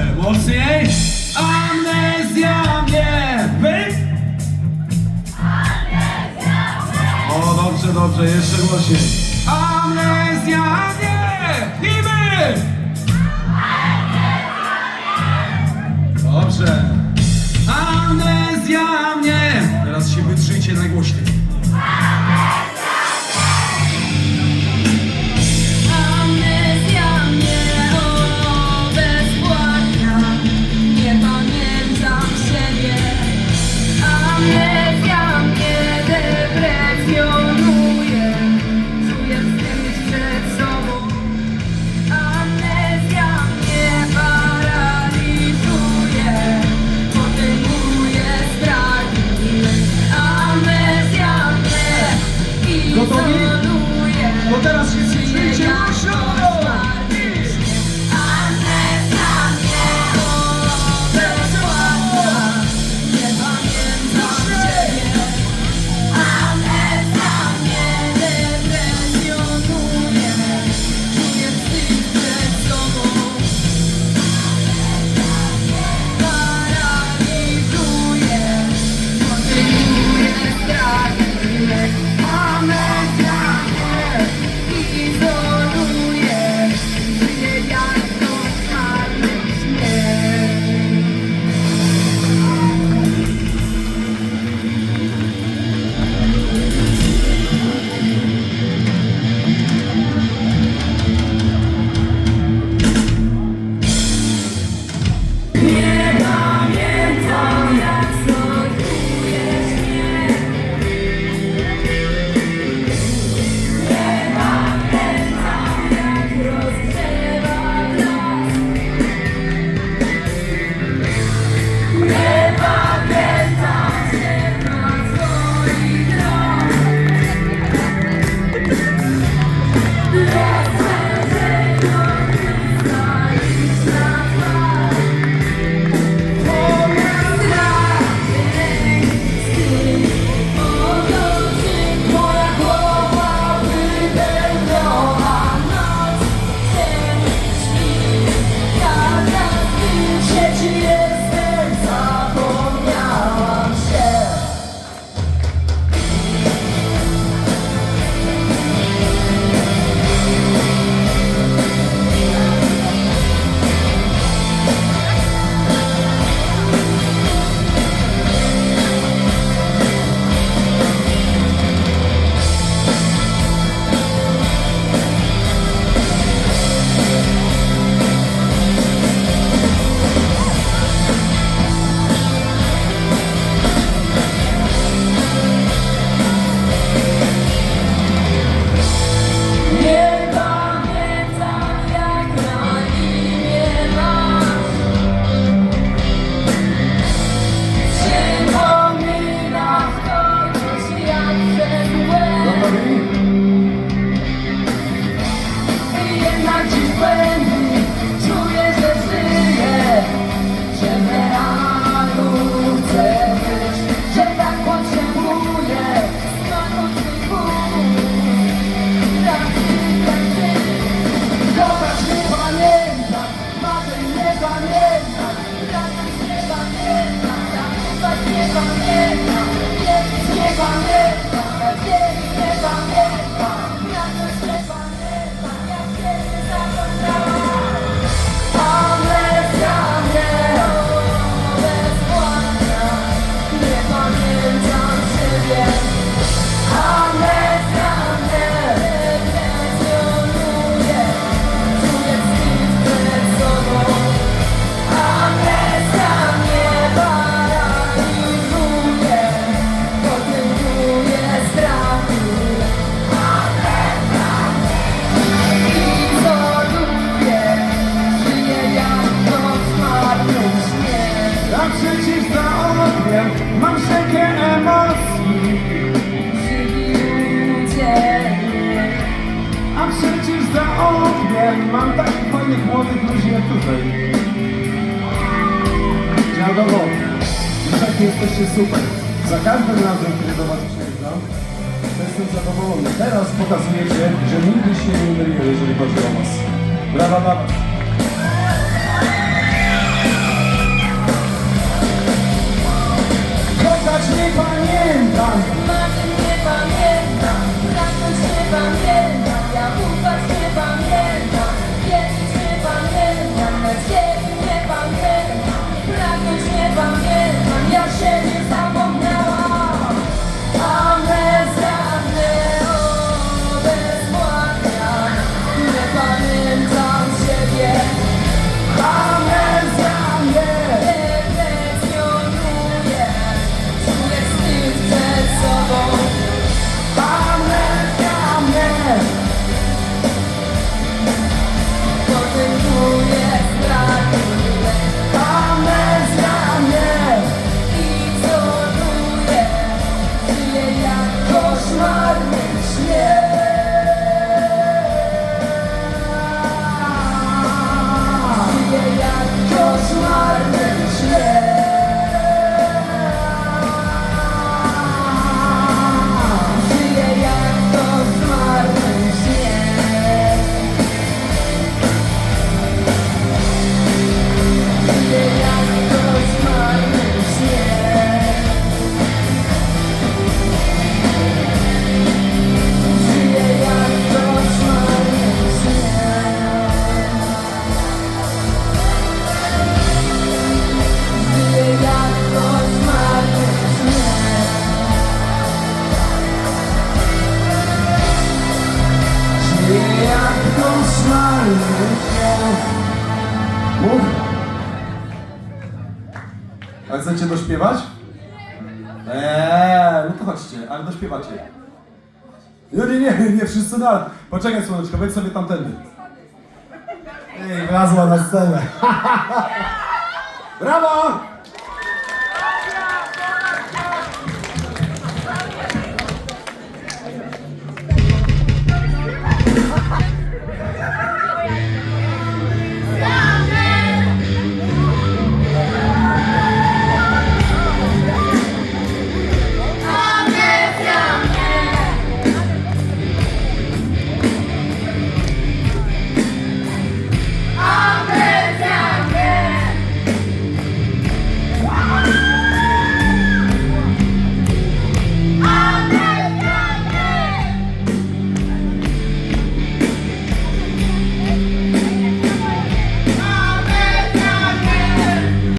Jeszcze mocniej Amnezja mnie! Wy? O dobrze, dobrze, jeszcze głośniej. Amnezja mnie! I wy Dobrze. Don't jesteście super. Za każdym razem, kiedy do Was przyjeżdżam, jestem zadowolony. Teraz pokazujecie, że nigdy się nie myliłem, jeżeli chodzi o Was. Brawa dla Was. Pamiętam. wie jak to znaleźć Mów A chcecie dośpiewać? Eee, no to chodźcie, ale dośpiewacie No nie, nie, nie, wszyscy na... Poczekaj słoneczko, wejdź sobie tamtędy Ej, wlazła na scenę Brawo!